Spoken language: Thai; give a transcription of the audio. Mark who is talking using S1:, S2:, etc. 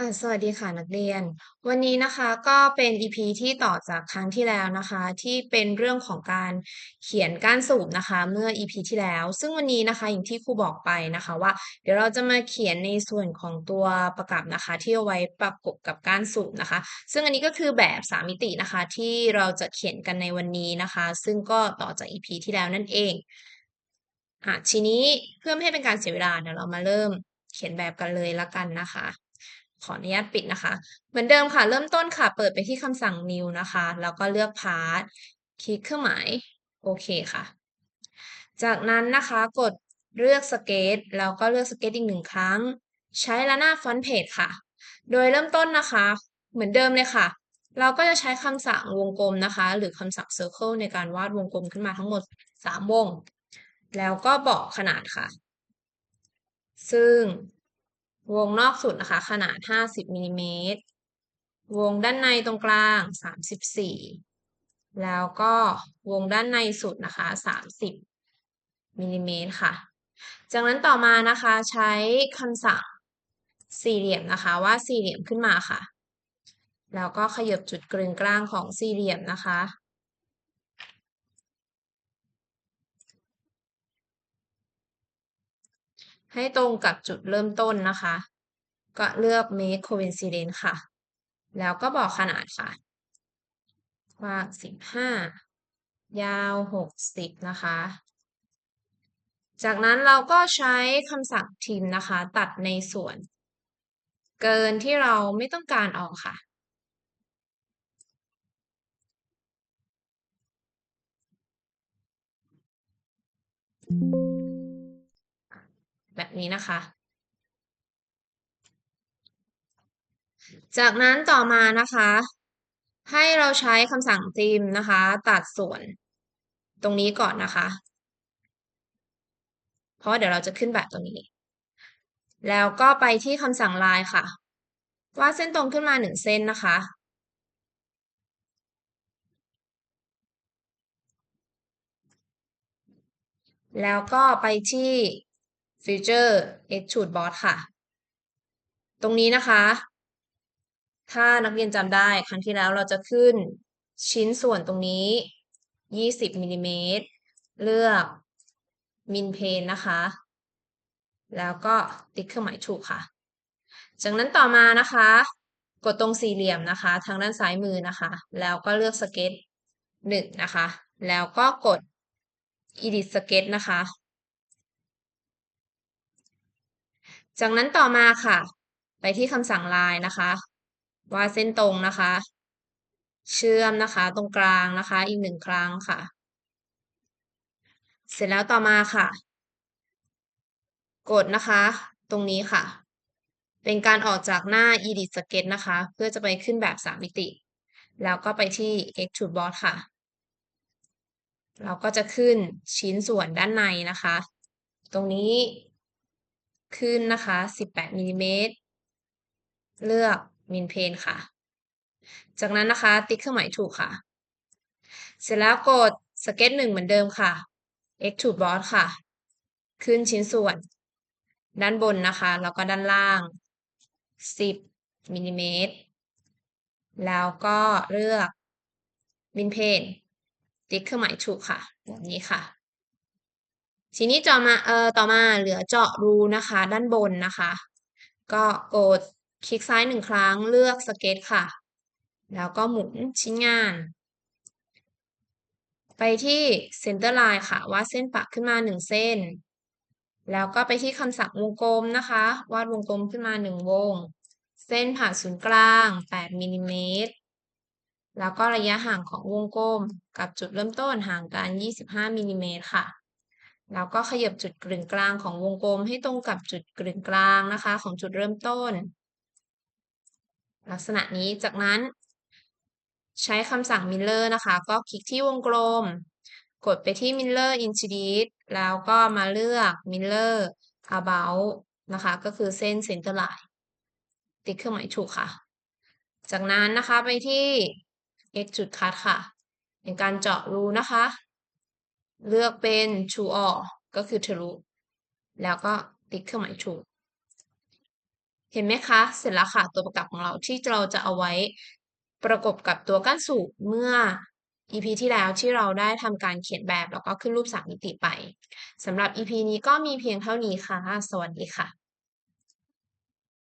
S1: อ่าสวัสดีค่ะนักเรียน วันนี้นะคะก็เป็น EP ที่ต่อจากครั้งที่แล้วนะคะ ที่เป็นเรื่องของการเขียนก้านสูบนะคะ เมื่อ EP ที่แล้ว ซึ่งวันนี้นะคะอย่างที่ครูบอกไปนะคะว่า เดี๋ยวเราจะมาเขียนในส่วนของตัวประกับนะคะ ที่เอาไว้ประกบกับก้านสูบนะคะ ซึ่งอันนี้ก็คือแบบสามมิตินะคะ ที่เราจะเขียนกันในวันนี้นะคะ ซึ่งก็ต่อจาก EP ที่แล้วนั่นเองอะทีนี้เพื่อไม่ให้เป็นการเสียเวลาเดี๋ยวเรามาเริ่มเขียนแบบกันเลยละกันนะคะ ขออนุญาตปิดนะคะ เหมือนเดิมค่ะ เริ่มต้นค่ะ เปิดไปที่คำสั่ง new นะคะ แล้วก็เลือก path คลิกเครื่องหมาย โอเคค่ะ จากนั้นนะคะกดเลือกสเกตแล้วก็เลือกสเกตอีกหนึ่งครั้ง ใช้ละหน้าฟอนต์เพจค่ะ โดยเริ่มต้นนะคะ เหมือนเดิมเลยค่ะ เราก็จะใช้คำสั่งวงกลมนะคะ หรือคำสั่ง circle ในการวาดวงกลมขึ้นมาทั้งหมด 3 วง แล้วก็บอกขนาดค่ะ ซึ่ง วงนอกสุดนะคะ ขนาด 50มิลลิเมตร วงด้านในตรงกลาง 34 แล้วก็วงด้านในสุดนะคะ 30มิลลิเมตรค่ะ จากนั้นต่อมานะคะใช้คำสั่งสี่เหลี่ยมนะคะว่าสี่เหลี่ยมขึ้นมาค่ะ แล้วก็ขยับจุดกลึงกลางของสี่เหลี่ยมนะคะ ให้ตรงกับจุดเริ่มต้นนะคะ ก็เลือก make coincidence ค่ะ แล้วก็บอกขนาดค่ะกว้าง15 ยาว 60 นะคะ จากนั้นเราก็ใช้คำสั่งทิมนะคะ ตัดในส่วน เกินที่เราไม่ต้องการออกค่ะ แบบนี้นะคะ จากนั้นต่อมานะคะ ให้เราใช้คำสั่งทิมนะคะ ตัดส่วนตรงนี้ก่อนนะคะ เพราะเดี๋ยวเราจะขึ้นแบบตรงนี้ แล้วก็ไปที่คำสั่งลายค่ะวาดเส้นตรงขึ้นมาหนึ่งเส้นนะคะ แล้วก็ไปที่ Feature Extrude Boss ค่ะ ตรงนี้นะคะ ถ้านักเรียนจำได้ครั้งที่แล้วเราจะขึ้นชิ้นส่วนตรงนี้ 20มิลลิเมตรเลือกมินเพนนะคะ แล้วก็ติ๊กเครื่องหมายถูกค่ะ จากนั้นต่อมานะคะ กดตรงสี่เหลี่ยมนะคะ ทางด้านซ้ายมือนะคะ แล้วก็เลือกสเก็ตหนึ่งนะคะ แล้วก็กด edit sketch นะคะ จากนั้นต่อมาค่ะ ไปที่คำสั่งลายนะคะวาดเส้นตรงนะคะ เชื่อมนะคะ ตรงกลางนะคะ อีกหนึ่งครั้งค่ะ เสร็จแล้วต่อมาค่ะ กดนะคะ ตรงนี้ค่ะ เป็นการออกจากหน้า edit sketch นะคะ เพื่อจะไปขึ้นแบบสามมิติ แล้วก็ไปที่ extrude boss ค่ะ เราก็จะขึ้นชิ้นส่วนด้านในนะคะ ตรงนี้ ขึ้นนะคะ 18มิลลิเมตร เลือกมินเพนค่ะ จากนั้นนะคะ ติ๊กเครื่องหมายถูกค่ะ เสร็จแล้วกดสเก็ตหนึ่งเหมือนเดิมค่ะ extrude boss ค่ะ ขึ้นชิ้นส่วน ด้านบนนะคะ แล้วก็ด้านล่าง 10มิลลิเมตร แล้วก็เลือกมินเพนติ๊กเครื่องหมายถูกค่ะ แบบนี้ค่ะ ทีนี้ต่อมาเอ่อต่อมาเหลือเจาะรูนะคะ ด้านบนนะคะ ก็กดคลิกซ้ายหนึ่งครั้งเลือกสเก็ตค่ะ แล้วก็หมุนชิ้นงาน ไปที่ center line ค่ะวาดเส้นปักขึ้นมาหนึ่งเส้น แล้วก็ไปที่คำสั่งวงกลมนะคะ วาดวงกลมขึ้นมาหนึ่งวง เส้นผ่านศูนย์กลาง8มิลลิเมตรแล้วก็ระยะห่างของวงกลมกับจุดเริ่มต้นห่างกัน 25มิลลิเมตรค่ะ แล้วก็ขยับจุดกึ่งกลางของวงกลมให้ตรงกับจุดกึ่งกลางนะคะ ของจุดเริ่มต้น ลักษณะนี้จากนั้นใช้คำสั่ง Miller นะคะ ก็คลิกที่วงกลม กดไปที่ Miller Incident แล้วก็มาเลือก Miller About นะคะ ก็คือเส้น Center Line ติ๊กเครื่องหมายถูกค่ะ จากนั้นนะคะไปที่ x จุดคัดค่ะ เป็นการเจาะรูนะคะ เลือกเป็น true all ก็คือทะลุแล้วก็ติ๊กเครื่องหมายถูกเห็นไหมคะ เสร็จแล้วค่ะ ตัวประกับของเราที่เราจะเอาไว้ประกบกับตัวก้านสูบเมื่อ EP ที่แล้วที่เราได้ทำการเขียนแบบแล้วก็ขึ้นรูปสามมิติไปสำหรับ EP นี้ก็มีเพียงเท่านี้ค่ะ สวัสดีค่ะ